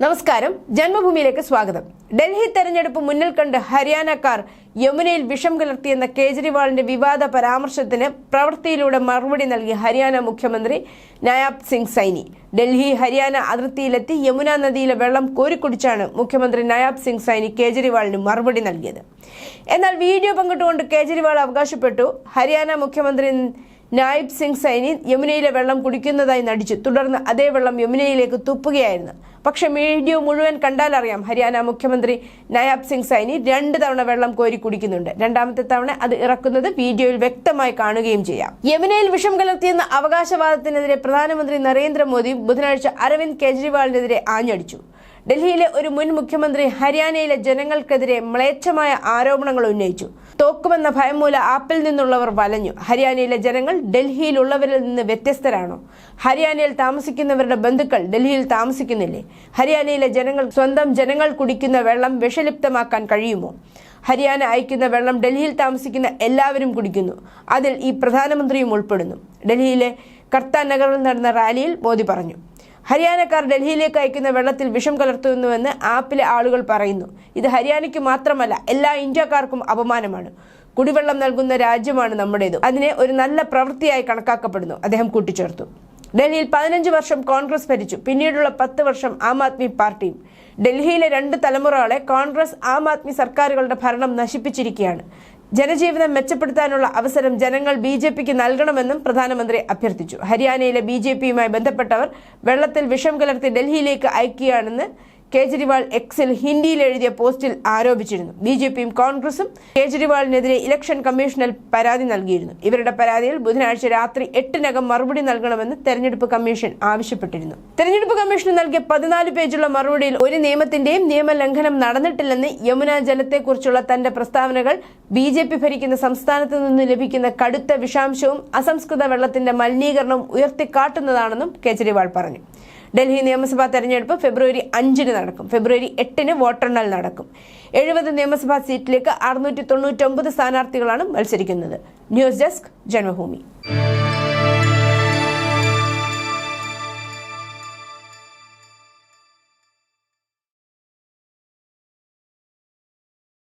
നമസ്കാരം. ജന്മഭൂമിയിലേക്ക് സ്വാഗതം. ഡൽഹി തെരഞ്ഞെടുപ്പ് മുന്നിൽ കണ്ട് ഹരിയാനക്കാർ യമുനയിൽ വിഷം കലർത്തിയെന്ന കേജ്രിവാളിന്റെ വിവാദ പരാമർശത്തിന് പ്രവൃത്തിയിലൂടെ മറുപടി നൽകി ഹരിയാന മുഖ്യമന്ത്രി നയാബ് സിംഗ് സൈനി. ഡൽഹി ഹരിയാന അതിർത്തിയിലെത്തി യമുന നദിയിലെ വെള്ളം കോരിക്കുടിച്ചാണ് മുഖ്യമന്ത്രി നയാബ് സിംഗ് സൈനി കേജ്രിവാളിന് മറുപടി നൽകിയത്. എന്നാൽ വീഡിയോ പങ്കിട്ടുകൊണ്ട് കേജ്രിവാൾ അവകാശപ്പെട്ടു. ഹരിയാന മുഖ്യമന്ത്രി നായിബ് സിംഗ് സൈനി യമുനയിലെ വെള്ളം കുടിക്കുന്നതായി നടിച്ചു. തുടർന്ന് അതേ വെള്ളം യമുനയിലേക്ക് തുപ്പുകയായിരുന്നു. പക്ഷേ വീഡിയോ മുഴുവൻ കണ്ടാൽ അറിയാം. ഹരിയാന മുഖ്യമന്ത്രി നയാബ് സിംഗ് സൈനി രണ്ട് തവണ വെള്ളം കോരി കുടിക്കുന്നുണ്ട്. രണ്ടാമത്തെ തവണ അത് ഇറക്കുന്നത് വീഡിയോയിൽ വ്യക്തമായി കാണുകയും ചെയ്യാം. യമുനയിൽ വിഷം കലർത്തിയെന്ന അവകാശവാദത്തിനെതിരെ പ്രധാനമന്ത്രി നരേന്ദ്രമോദി ബുധനാഴ്ച അരവിന്ദ് കെജ്രിവാളിനെതിരെ ആഞ്ഞടിച്ചു. ഡൽഹിയിലെ ഒരു മുൻ മുഖ്യമന്ത്രി ഹരിയാനയിലെ ജനങ്ങൾക്കെതിരെ മ്ലേച്ഛമായ ആരോപണങ്ങൾ ഉന്നയിച്ചു. തോക്കുമെന്ന ഭയം മൂലം ആപ്പിൽ നിന്നുള്ളവർ വലഞ്ഞു. ഹരിയാനയിലെ ജനങ്ങൾ ഡൽഹിയിലുള്ളവരിൽ നിന്ന് വ്യത്യസ്തരാണോ. ഹരിയാനയിൽ താമസിക്കുന്നവരുടെ ബന്ധുക്കൾ ഡൽഹിയിൽ താമസിക്കുന്നില്ലേ? ഹരിയാനയിലെ ജനങ്ങൾ സ്വന്തം ജനങ്ങൾ കുടിക്കുന്ന വെള്ളം വിഷലിപ്തമാക്കാൻ കഴിയുമോ? ഹരിയാന അയക്കുന്ന വെള്ളം ഡൽഹിയിൽ താമസിക്കുന്ന എല്ലാവരും കുടിക്കുന്നു. അതിൽ ഈ പ്രധാനമന്ത്രിയും ഉൾപ്പെടുന്നു. ഡൽഹിയിലെ കർത്താനഗറിൽ നടന്ന റാലിയിൽ മോദി പറഞ്ഞു. ഹരിയാനക്കാർ ഡൽഹിയിലേക്ക് അയക്കുന്ന വെള്ളത്തിൽ വിഷം കലർത്തുന്നുവെന്ന് ആപ്പിലെ ആളുകൾ പറയുന്നു. ഇത് ഹരിയാനയ്ക്ക് മാത്രമല്ല എല്ലാ ഇന്ത്യക്കാർക്കും അപമാനമാണ്. കുടിവെള്ളം നൽകുന്ന രാജ്യമാണ് നമ്മുടേത്. അതിനെ ഒരു നല്ല പ്രവൃത്തിയായി കണക്കാക്കപ്പെടുന്നു. അദ്ദേഹം കൂട്ടിച്ചേർത്തു. ഡൽഹിയിൽ പതിനഞ്ച് വർഷം കോൺഗ്രസ് ഭരിച്ചു. പിന്നീടുള്ള പത്ത് വർഷം ആം ആദ്മി പാർട്ടിയും. ഡൽഹിയിലെ രണ്ട് തലമുറകളെ കോൺഗ്രസ് ആം ആദ്മി സർക്കാരുകളുടെ ഭരണം നശിപ്പിച്ചിരിക്കുകയാണ്. ജനജീവിതം മെച്ചപ്പെടുത്താനുള്ള അവസരം ജനങ്ങൾ ബി ജെ പിക്ക് നൽകണമെന്നും പ്രധാനമന്ത്രി അഭ്യർത്ഥിച്ചു. ഹരിയാനയിലെ ബി ജെ പിയുമായി ബന്ധപ്പെട്ടവർ വെള്ളത്തിൽ വിഷം കലർത്തി ഡൽഹിയിലേക്ക് അയക്കുകയാണെന്ന് കേജ്രിവാൾ എക്സിൽ ഹിന്ദിയിൽ എഴുതിയ പോസ്റ്റിൽ ആരോപിച്ചിരുന്നു. ബി ജെ പിയും കോൺഗ്രസും കേജ്രിവാളിനെതിരെ ഇലക്ഷൻ കമ്മീഷനിൽ പരാതി നൽകിയിരുന്നു. ഇവരുടെ പരാതിയിൽ ബുധനാഴ്ച രാത്രി എട്ടിനകം മറുപടി നൽകണമെന്ന് തെരഞ്ഞെടുപ്പ് കമ്മീഷൻ ആവശ്യപ്പെട്ടിരുന്നു. തെരഞ്ഞെടുപ്പ് കമ്മീഷന് നൽകിയ പതിനാല് പേജുള്ള മറുപടിയിൽ ഒരു നിയമത്തിന്റെയും നിയമലംഘനം നടന്നിട്ടില്ലെന്ന് യമുന ജലത്തെക്കുറിച്ചുള്ള തന്റെ പ്രസ്താവനകൾ ബി ജെ പി ഭരിക്കുന്ന സംസ്ഥാനത്ത് നിന്ന് ലഭിക്കുന്ന കടുത്ത വിഷാംശവും അസംസ്കൃത വെള്ളത്തിന്റെ മലിനീകരണവും ഉയർത്തിക്കാട്ടുന്നതാണെന്നും കേജ്രിവാൾ പറഞ്ഞു. ഡൽഹി നിയമസഭാ തെരഞ്ഞെടുപ്പ് ഫെബ്രുവരി അഞ്ചിന് നടക്കും. ഫെബ്രുവരി എട്ടിന് വോട്ടെണ്ണൽ നടക്കും. എഴുപത് നിയമസഭാ സീറ്റിലേക്ക് അറുന്നൂറ്റി തൊണ്ണൂറ്റൊമ്പത് സ്ഥാനാർത്ഥികളാണ് മത്സരിക്കുന്നത്. News desk Janmabhumi.